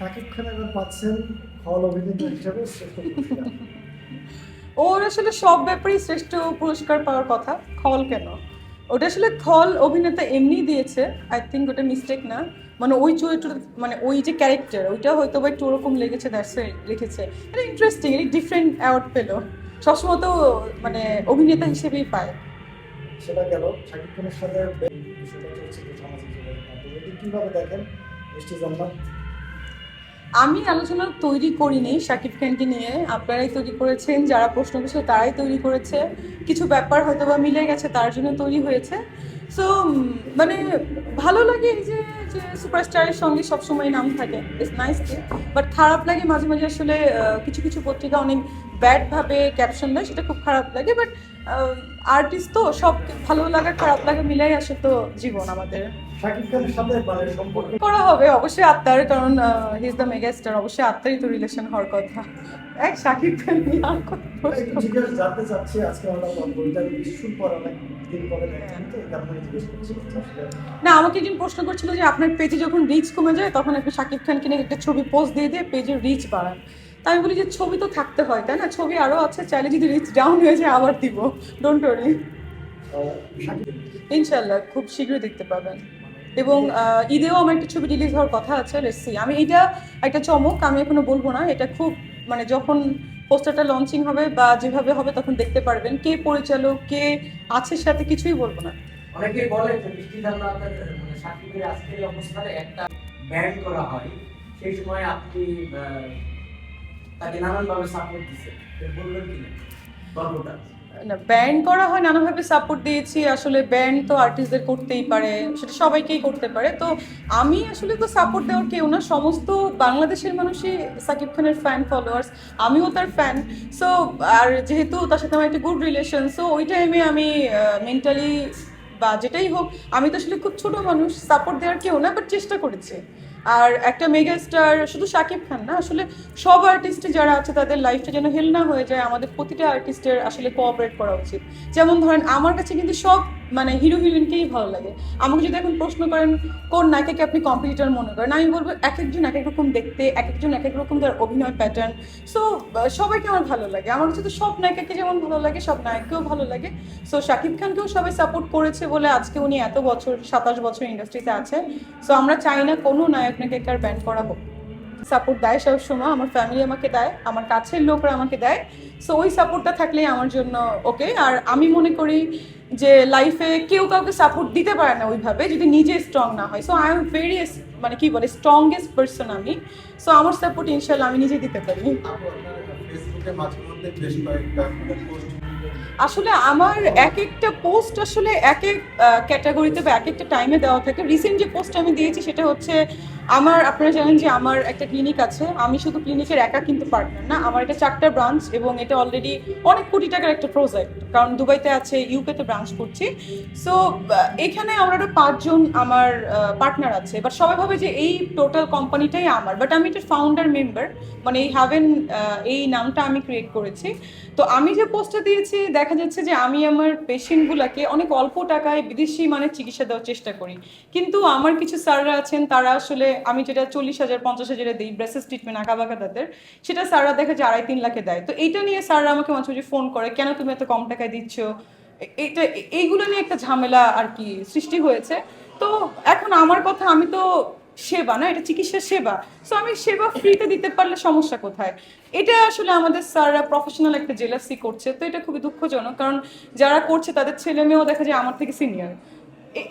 শাকিব খান এবার পাচ্ছেন হল অভিনেতা হিসাবে শ্রেষ্ঠ পুরস্কার। ওর আসলে সব ব্যাপারেই শ্রেষ্ঠ পুরস্কার পাওয়ার কথা। খল কেন? ওটা আসলে খল অভিনেতা এমনি দিয়েছে। আই থিঙ্ক ওটা মিস্টেক না। মানে ওই চরিত্র মানে ওই যে ক্যারেক্টার ওইটা হয়তো বা একটু ওরকম লেগেছে দ্যাটস লিখেছে এটা ইন্টারেস্টিং এটা ডিফারেন্ট অ্যাওয়ার্ড পেল। সবসময় তো মানে অভিনেতা হিসেবেই পায়। সেটা গেল শাকিব খানের সাথে বিষয়টা চলছে সামাজিক যোগাযোগ মাধ্যমে কীভাবে দেখেন মিষ্টি জানলাম আমি আলোচনা তৈরি করিনি শাকিব খানকে নিয়ে। আপনারাই তৈরি করেছেন, যারা প্রশ্ন করছে তারাই তৈরি করেছে। কিছু ব্যাপার হয়তো বা মিলে গেছে, তার জন্য তৈরি হয়েছে। সো মানে ভালো লাগে এই যে যে সুপারস্টারের সঙ্গে সবসময় নাম থাকে ইটস নাইস বাট খারাপ লাগে মাঝে মাঝে আসলে কিছু কিছু পত্রিকা অনেক ব্যাডভাবে ক্যাপশন দেয়, সেটা খুব খারাপ লাগে বাট আর্টিস্ট তো সব ভালো লাগা, খারাপ লাগা মিলাই আসে তো জীবন আমাদের। শাকিব খানের সাথে মানে সম্পর্ক করা হবে অবশ্যই আত্মার কারণ he is the mega star অবশ্যই আত্মারই তো রিলেশন হওয়ার কথা। এক সাকিব খান নিয়ে আর কত? জানতে চাচ্ছি আজকে আমরা বইটা আসলে না আমাকে একজন প্রশ্ন করছিল যে আপনার পেজে যখন রিচ কমে যায় তখন আপনি শাকিব খানকে নিয়ে একটা ছবি পোস্ট দিয়ে দিয়ে পেজের রিচ বাড়ান তাই আমি বলি যে ছবি তো থাকতে হয় তাই না? ছবি আরও আছে চাইলে যদি রিচ ডাউন হয়ে যায় আবার দিব। ডোন্ট ওরি ইনশাল্লাহ খুব শীঘ্রই দেখতে পাবেন। এবং ঈদেও আমার একটা ছবি রিলিজ হওয়ার কথা আছে লেটসি আমি এটা একটা চমক, আমি এখনও বলব না, এটা খুব মানে যখন পোস্টারটা লঞ্চিং হবে বা যেভাবে হবে তখন দেখতে পারবেন। কে পরিচালক, কে আছে সাথে কিছুই বলব না। অনেকেই বলে যে মানে একটা ব্যান করা হয়। সেই সময় আপনি তাকে নানানভাবে সাপোর্ট দিচ্ছেন বলবেন কি না গল্পটা। না ব্যান্ড করা হয়, নানাভাবে সাপোর্ট দিয়েছি। আসলে ব্যান্ড তো আর্টিস্টদের করতেই পারে, সেটা সবাইকেই করতে পারে। তো আমি আসলে তো সাপোর্ট দেওয়ার কেউ না, সমস্ত বাংলাদেশের মানুষই সাকিব খানের ফ্যান ফলোয়ার্স আমিও তার ফ্যান সো আর যেহেতু তার সাথে আমার একটা গুড রিলেশন সো ওই টাইমে আমি মেন্টালি বা যেটাই হোক, আমি তো আসলে খুব ছোট মানুষ সাপোর্ট দেওয়ার কেউ না বাট চেষ্টা করেছি। আর একটা মেগা স্টার শুধু সাকিব খান না, আসলে সব আর্টিস্ট যারা আছে, তাদের লাইফটা যেন হেল না হয়ে যায়, আমাদের প্রতিটা আর্টিস্টের আসলে কোঅপারেট করা উচিত। যেমন ধরেন, আমার কাছে কিন্তু সব মানে হিরো হিরোইনকেই ভালো লাগে? আমাকে যদি এখন প্রশ্ন করেন, কোন নায়িকাকে আপনি কম্পিটিটর মনে করেন? আমি বলব এক একজন এক এক রকম দেখতে, এক একজন এক এক রকম তার অভিনয় প্যাটার্ন সো সবাইকে আমার ভালো লাগে। আমার কাছে তো সব নায়িকাকে যেমন ভালো লাগে, সব নায়ককেও ভালো লাগে। সো শাকিব খানকেও সবাই সাপোর্ট করেছে বলে আজকে উনি এত বছর, সাতাশ বছর ইন্ডাস্ট্রিতে আছে সো আমরা চাই না কোনো নায়ক নায়িকাকে আর ব্যান করা হোক। সাপোর্ট দেয়, সব সময় আমার ফ্যামিলি আমাকে দেয়, আমার কাছের লোকরা আমাকে দেয়। সো ওই সাপোর্টটা থাকলেই আমার জন্য ওকে আর আমি মনে করি যে লাইফে কেউ কাউকে সাপোর্ট দিতে পারে না ওইভাবে, যদি নিজে স্ট্রং না হয়। সো আই এম ভেরি মানে কি বলে স্ট্রংগেস্ট পার্সন আমি। সো আমার সাপোর্ট ইনশাল্লাহ আমি নিজে দিতে পারি। আসলে আমার এক একটা পোস্ট আসলে এক এক ক্যাটাগরিতে বা এক একটা টাইমে দেওয়া থাকে। রিসেন্ট যে পোস্ট আমি দিয়েছি সেটা হচ্ছে আমার, আপনারা জানেন যে আমার একটা ক্লিনিক আছে। আমি শুধু ক্লিনিকের একা কিন্তু পার্টনার না, আমার এটা চারটা ব্রাঞ্চ এবং এটা অলরেডি অনেক কোটি টাকার একটা প্রজেক্ট কারণ দুবাইতে আছে ইউকেতে ব্রাঞ্চ করছি। সো এখানে আমরা পাঁচজন আমার পার্টনার আছে। বাট সবাই ভাবে যে এই টোটাল কোম্পানিটাই আমার। বাট আমি এটা ফাউন্ডার মেম্বার মানে এই হ্যাভেন এই নামটা আমি ক্রিয়েট করেছি। তো আমি যে পোস্টটা দিয়েছি দেখা যাচ্ছে যে আমি আমার পেশেন্টগুলোকে অনেক অল্প টাকায় বিদেশি মানে চিকিৎসা দেওয়ার চেষ্টা করি। কিন্তু আমার কিছু স্যাররা আছেন, তারা আসলে আমি যেটা চল্লিশ হাজার, পঞ্চাশ হাজারে দিই ব্রেসেস ট্রিটমেন্ট আঁকা বাঁকা তাদের সেটা স্যাররা দেখা যায় আড়াই, তিন লাখে দেয়। তো এইটা নিয়ে স্যাররা আমাকে মাঝে মাঝে ফোন করে, কেন তুমি এত কম টাকায় দিচ্ছ? এ- এইটা এইগুলো নিয়ে একটা ঝামেলা আর কি সৃষ্টি হয়েছে। তো এখন আমার কথা, আমি তো সেবা, না, এটা চিকিৎসা সেবা। সো আমি সেবা ফ্রিতে দিতে পারলে সমস্যা কোথায়? এটা আসলে আমাদের স্যাররা প্রফেশনাল একটা জেলাসি করছে, তো এটা খুবই দুঃখজনক। কারণ যারা করছে, তাদের ছেলে মেয়েও দেখা যায় আমার থেকে সিনিয়র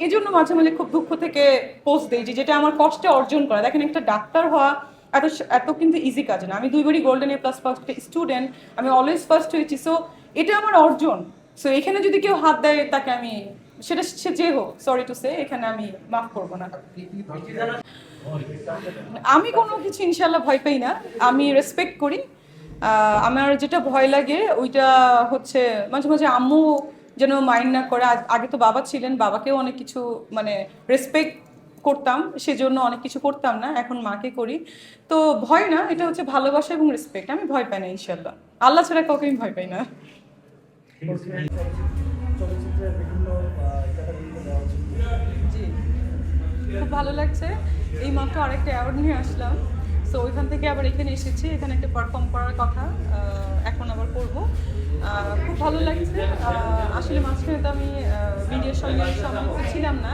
এই জন্য মাঝে মাঝে খুব দুঃখ থেকে পোস্ট দিই যে, যেটা আমার কষ্টে অর্জন করা। দেখেন, একটা ডাক্তার হওয়া এত এত কিন্তু ইজি কাজ না। আমি দুইবারই golden A plus first student আমি অলওয়েজ ফার্স্ট হয়েছি। সো এটা আমার অর্জন। সো এখানে যদি কেউ হাত দেয়, তাকে আমি সেটা সে যে হোক সরি টু সে এখানে আমি মাফ করব না। আমি কোনো কিছু ইনশাল্লাহ ভয় পাই না। আমি রেসপেক্ট করি। আমার যেটা ভয় লাগে, ওইটা হচ্ছে মাঝে মাঝে আম্মু যেন মাইন্ড না করে। আগে তো বাবা ছিলেন, বাবাকেও অনেক কিছু মানে রেসপেক্ট করতাম, সেজন্য অনেক কিছু করতাম না। এখন মাকে করি। তো ভয় না, এটা হচ্ছে ভালোবাসা এবং রেসপেক্ট আমি ভয় পাই না ইনশাল্লাহ। আল্লাহ ছাড়া কাউকে আমি ভয় পাই না। জি। খুব ভালো লাগছে। এই মাত্র আরেকটা অ্যাওয়ার্ড নিয়ে আসলাম। সো ওইখান থেকে আবার এখানে এসেছি। এখানে একটা পারফর্ম করার কথা এখন আবার করব। খুব ভালো লাগছে। আসলে মাঝখানে তো আমি ভিডিওর সঙ্গে সম্পৃক্ত ছিলাম না।